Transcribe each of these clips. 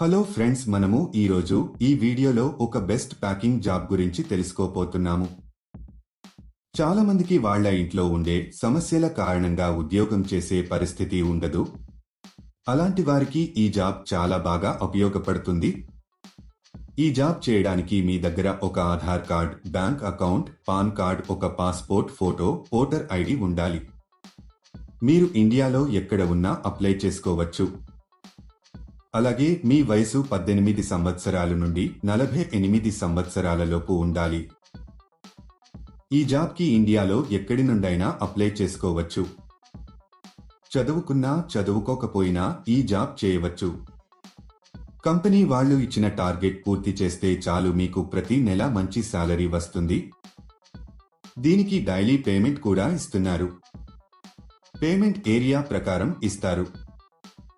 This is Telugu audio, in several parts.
హలో ఫ్రెండ్స్ మనము ఈరోజు ఈ వీడియోలో ఒక బెస్ట్ ప్యాకింగ్ జాబ్ గురించి తెలుసుకోపోతున్నాము చాలా మందికి వాళ్ళ ఇంట్లో ఉండే సమస్యల కారణంగా ఉద్యోగం చేసే పరిస్థితి ఉండదు. అలాంటి వారికి ఈ జాబ్ చాలా బాగా ఉపయోగపడుతుంది. ఈ జాబ్ చేయడానికి మీ దగ్గర ఒక Aadhaar card bank account PAN card ఒక పాస్పోర్ట్ ఫోటో ఓటర్ ఐడి ఉండాలి. మీరు ఇండియాలో ఎక్కడ ఉన్నా అప్లై చేసుకోవచ్చు. అలాగే మీ వయసు పద్దెనిమిది సంవత్సరాల నుండి నలభై ఎనిమిది సంవత్సరాలలోపు ఉండాలి. ఈ జాబ్కి ఇండియాలో ఎక్కడి నుండైనా అప్లై చేసుకోవచ్చు. చదువుకున్నా చదువుకోకపోయినా ఈ జాబ్ చేయవచ్చు. కంపెనీ వాళ్ళు ఇచ్చిన టార్గెట్ పూర్తి చేస్తే చాలు మీకు ప్రతి నెల మంచి సాలరీ వస్తుంది. దీనికి డైలీ పేమెంట్ కూడా ఇస్తున్నారు. పేమెంట్ ఏరియా ప్రకారం ఇస్తారు.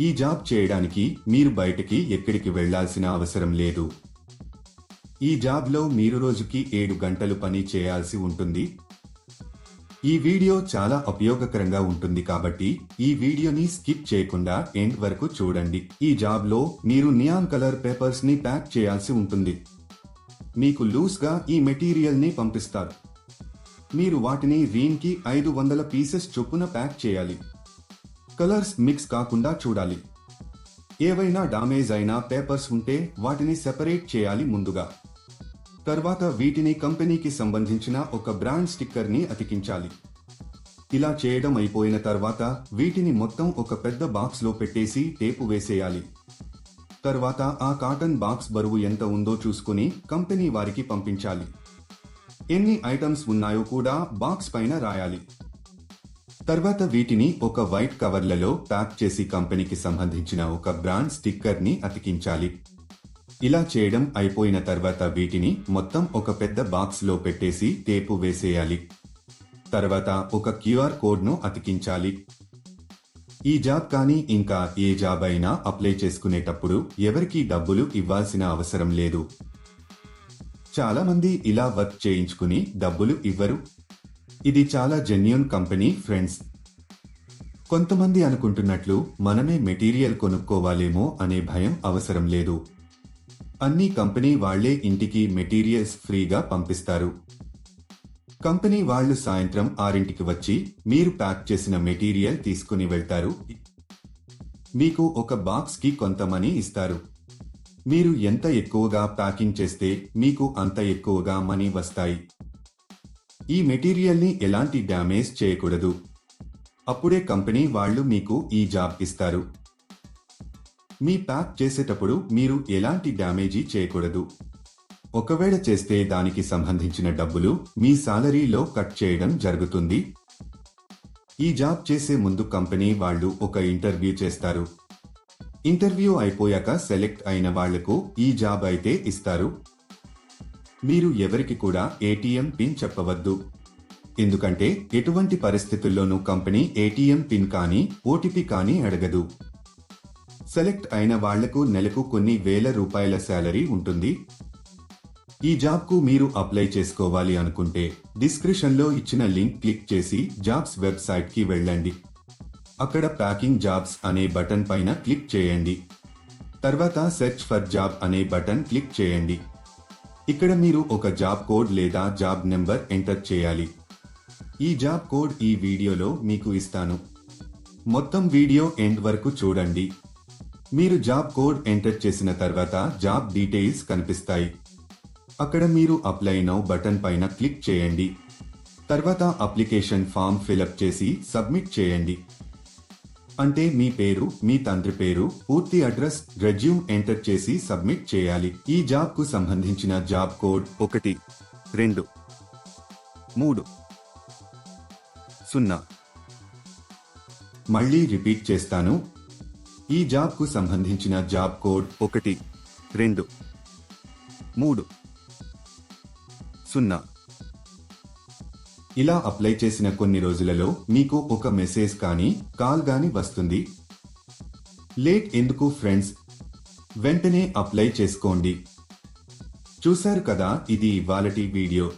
ఈ జాబ్ చేయడానికి మీరు బయటకి ఎక్కడికి వెళ్ళాల్సిన అవసరం లేదు. ఈ జాబ్లో మీరు రోజుకి ఏడు గంటలు పని చేయాల్సి ఉంటుంది. ఈ వీడియో చాలా ఉపయోగకరంగా ఉంటుంది కాబట్టి ఈ వీడియోని స్కిప్ చేయకుండా ఎండ్ వరకు చూడండి. ఈ జాబ్లో మీరు నియాన్ కలర్ పేపర్స్ని ప్యాక్ చేయాల్సి ఉంటుంది. మీకు లూస్గా ఈ మెటీరియల్ని పంపిస్తారు. మీరు వాటిని రీన్కి ఐదు వందల పీసెస్ చొప్పున ప్యాక్ చేయాలి. కలర్స్ మిక్స్ కాకుండా చూడాలి. ఏవైనా డామేజ్ అయిన పేపర్స్ ఉంటే వాటిని సెపరేట్ చేయాలి ముందుగా. తర్వాత వీటిని కంపెనీకి సంబంధించిన ఒక బ్రాండ్ స్టిక్కర్ని అతికించాలి. ఇలా చేయడం అయిపోయిన తర్వాత వీటిని మొత్తం ఒక పెద్ద బాక్స్లో పెట్టేసి టేపు వేసేయాలి. తర్వాత ఆ కాటన్ బాక్స్ బరువు ఎంత ఉందో చూసుకుని కంపెనీ వారికి పంపించాలి. ఎన్ని ఐటమ్స్ ఉన్నాయో కూడా బాక్స్ పైన రాయాలి. తర్వాత వీటిని ఒక వైట్ కవర్లలో ప్యాక్ చేసి కంపెనీకి సంబంధించిన ఒక బ్రాండ్ స్టిక్కర్ని అతికించాలి. ఇలా చేయడం అయిపోయిన తర్వాత వీటిని మొత్తం ఒక పెద్ద బాక్స్లో పెట్టేసి టేపు వేసేయాలి. తర్వాత ఒక క్యూఆర్ కోడ్ను అతికించాలి. ఈ జాబ్ కానీ ఇంకా ఏ జాబ్ అయినా అప్లై చేసుకునేటప్పుడు ఎవరికీ డబ్బులు ఇవ్వాల్సిన అవసరం లేదు. చాలామంది ఇలా వర్క్ చేయించుకుని డబ్బులు ఇవ్వరు. ఇది చాలా జెన్యున్ కంపెనీ ఫ్రెండ్స్ కొంతమంది అనుకుంటున్నట్లు మనమే మెటీరియల్ కొనుక్కోవాలేమో అనే భయం అవసరం లేదు. అన్ని కంపెనీ వాళ్ళే ఇంటికి మెటీరియల్స్ ఫ్రీగా పంపిస్తారు. కంపెనీ వాళ్ళు సాయంత్రం ఆరింటికి వచ్చి మీరు ప్యాక్ చేసిన మెటీరియల్ తీసుకుని వెళ్తారు. మీకు ఒక బాక్స్కి కొంత మనీ ఇస్తారు. మీరు ఎంత ఎక్కువగా ప్యాకింగ్ చేస్తే మీకు అంత ఎక్కువగా మనీ వస్తాయి. ఈ మెటీరియల్ని ఎలాంటి డ్యామేజ్ చేయకూడదు. అప్పుడే కంపెనీ వాళ్ళు మీకు ఈ జాబ్ ఇస్తారు. మీ ప్యాక్ చేసేటప్పుడు మీరు ఎలాంటి డ్యామేజీ చేయకూడదు. ఒకవేళ చేస్తే దానికి సంబంధించిన డబ్బులు మీ సాలరీలో కట్ చేయడం జరుగుతుంది. ఈ జాబ్ చేసే ముందు కంపెనీ వాళ్ళు ఒక ఇంటర్వ్యూ చేస్తారు. ఇంటర్వ్యూ అయిపోయాక సెలెక్ట్ అయిన వాళ్ళకు ఈ జాబ్ అయితే ఇస్తారు. మీరు ఎవరికి కూడా ఏటీఎం పిన్ చెప్పవద్దు. ఎందుకంటే ఎటువంటి పరిస్థితుల్లోనూ కంపెనీ ఏటీఎం పిన్ కానీ ఓటీపీ కానీ అడగదు. సెలెక్ట్ అయిన వాళ్ళకు నెలకు కొన్ని వేల రూపాయల శాలరీ ఉంటుంది. ఈ జాబ్కు మీరు అప్లై చేసుకోవాలి అనుకుంటే డిస్క్రిప్షన్లో ఇచ్చిన లింక్ క్లిక్ చేసి జాబ్స్ వెబ్సైట్కి వెళ్ళండి. అక్కడ ప్యాకింగ్ జాబ్స్ అనే బటన్ పైన క్లిక్ చేయండి. తర్వాత సెర్చ్ ఫర్ జాబ్ అనే బటన్ క్లిక్ చేయండి. ఇక్కడ మీరు ఒక జాబ్ కోడ్ లేదా జాబ్ నెంబర్ ఎంటర్ చేయాలి. ఈ జాబ్ కోడ్ ఈ వీడియోలో మీకు ఇస్తాను. మొత్తం వీడియో ఎండ్ వరకు చూడండి. మీరు జాబ్ కోడ్ ఎంటర్ చేసిన తర్వాత జాబ్ డీటెయిల్స్ కనిపిస్తాయి. అక్కడ మీరు అప్లై నౌ బటన్ పైన క్లిక్ చేయండి. తర్వాత అప్లికేషన్ ఫామ్ ఫిలప్ చేసి సబ్మిట్ చేయండి. అంటే మీ పేరు మీ తండ్రి పేరు పూర్తి అడ్రస్ రెజ్యూమ్ ఎంటర్ చేసి సబ్మిట్ చేయాలి. ఈ జాబ్కు సంబంధించిన జాబ్ కోడ్ ఒకటి రెండు మూడు సున్నా. మళ్ళీ రిపీట్ చేస్తాను. ఈ జాబ్కు సంబంధించిన జాబ్ కోడ్ ఒకటి రెండు మూడు సున్నా. ఇలా అప్లై చేసిన కొన్ని రోజులలో మీకు ఒక మెసేజ్ కానీ కాల్ గాని వస్తుంది. లేట్ ఎందుకు ఫ్రెండ్స్? వెంటనే అప్లై చేసుకోండి. చూశారు కదా ఇది ఇవాళటి వీడియో.